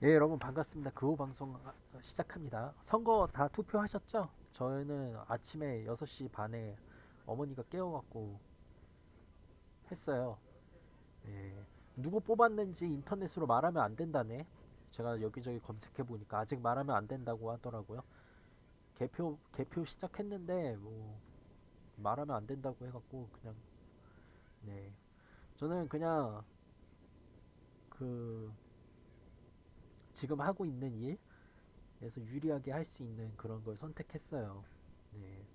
예, 여러분 반갑습니다. 그호 방송 아, 시작합니다. 선거 다 투표하셨죠? 저는 아침에 6시 반에 어머니가 깨워갖고 했어요. 예, 누구 뽑았는지 인터넷으로 말하면 안 된다네. 제가 여기저기 검색해 보니까 아직 말하면 안 된다고 하더라고요. 개표 개표 시작했는데 뭐 말하면 안 된다고 해갖고 그냥 네 저는 그냥 그 지금 하고 있는 일에서 유리하게 할 수 있는 그런 걸 선택했어요. 네.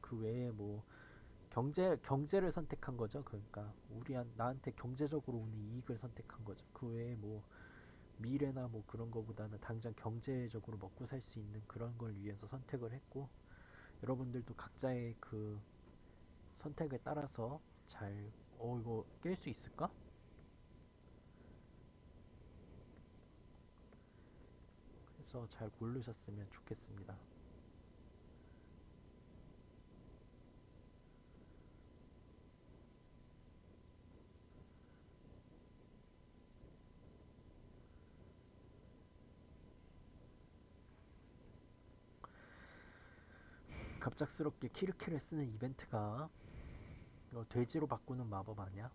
그 외에 뭐 경제 경제를 선택한 거죠. 그러니까 우리 한 나한테 경제적으로 오는 이익을 선택한 거죠. 그 외에 뭐 미래나 뭐 그런 거보다는 당장 경제적으로 먹고 살 수 있는 그런 걸 위해서 선택을 했고 여러분들도 각자의 그 선택에 따라서 잘 어 이거 깰 수 있을까? 그래서 잘 고르셨으면 좋겠습니다. 갑작스럽게 키르키를 쓰는 이벤트가 돼지로 바꾸는 마법 아니야?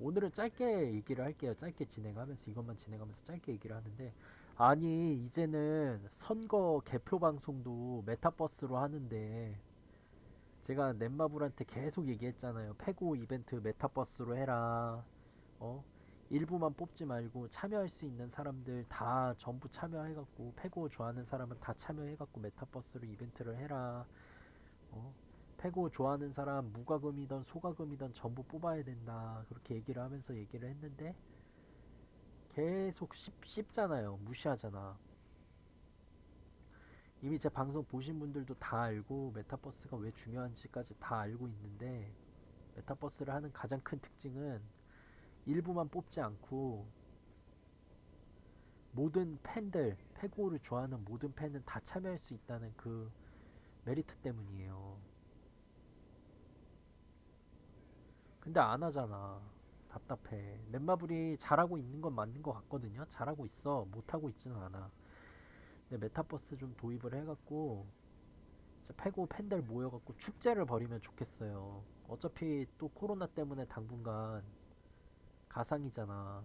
오늘은 짧게 얘기를 할게요. 짧게 진행하면서 이것만 진행하면서 짧게 얘기를 하는데 아니 이제는 선거 개표 방송도 메타버스로 하는데 제가 넷마블한테 계속 얘기했잖아요. 패고 이벤트 메타버스로 해라. 어? 일부만 뽑지 말고 참여할 수 있는 사람들 다 전부 참여해갖고 패고 좋아하는 사람은 다 참여해갖고 메타버스로 이벤트를 해라. 어? 패고 좋아하는 사람 무과금이던 소과금이던 전부 뽑아야 된다. 그렇게 얘기를 하면서 얘기를 했는데 계속 씹, 씹잖아요. 무시하잖아. 이미 제 방송 보신 분들도 다 알고 메타버스가 왜 중요한지까지 다 알고 있는데 메타버스를 하는 가장 큰 특징은 일부만 뽑지 않고 모든 팬들, 패고를 좋아하는 모든 팬은 다 참여할 수 있다는 그 메리트 때문이에요. 근데 안 하잖아. 답답해. 넷마블이 잘하고 있는 건 맞는 것 같거든요. 잘하고 있어. 못하고 있지는 않아. 근데 메타버스 좀 도입을 해갖고 패고 팬들 모여갖고 축제를 벌이면 좋겠어요. 어차피 또 코로나 때문에 당분간 가상이잖아.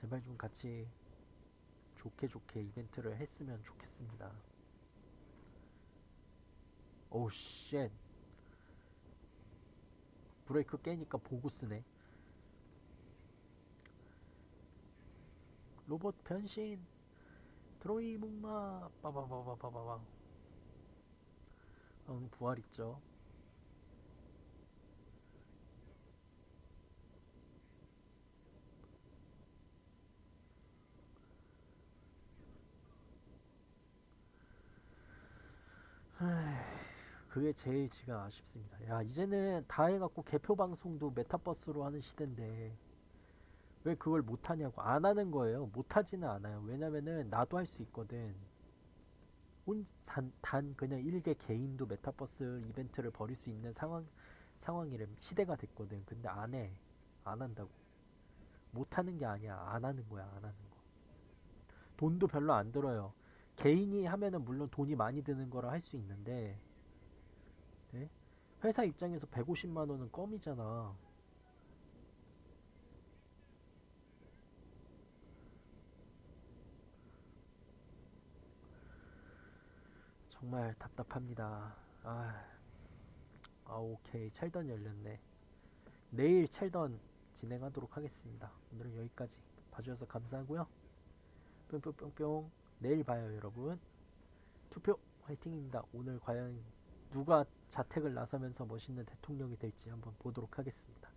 제발 좀 같이 좋게 좋게 이벤트를 했으면 좋겠습니다. 오 쉣. 브레이크 깨니까 보고 쓰네. 로봇 변신. 드로이 목마 빠바바바바바바. 응 부활 있죠. 그게 제일 지금 아쉽습니다. 야, 이제는 다 해갖고 개표 방송도 메타버스로 하는 시대인데 왜 그걸 못 하냐고 안 하는 거예요. 못 하지는 않아요. 왜냐면은 나도 할 수 있거든. 혼, 단, 단 그냥 일개 개인도 메타버스 이벤트를 벌일 수 있는 상황 상황이래 시대가 됐거든. 근데 안 해. 안 한다고. 못 하는 게 아니야. 안 하는 거야. 안 하는 거. 돈도 별로 안 들어요. 개인이 하면은 물론 돈이 많이 드는 거라 할 수 있는데 예? 회사 입장에서 150만 원은 껌이잖아. 정말 답답합니다. 아, 아 오케이 첼던 열렸네. 내일 첼던 진행하도록 하겠습니다. 오늘은 여기까지 봐주셔서 감사하고요. 뿅뿅뿅뿅 내일 봐요 여러분. 투표 화이팅입니다. 오늘 과연 누가 자택을 나서면서 멋있는 대통령이 될지 한번 보도록 하겠습니다.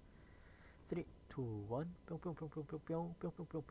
3, 2, 1 뿅뿅뿅뿅뿅뿅 뿅뿅뿅뿅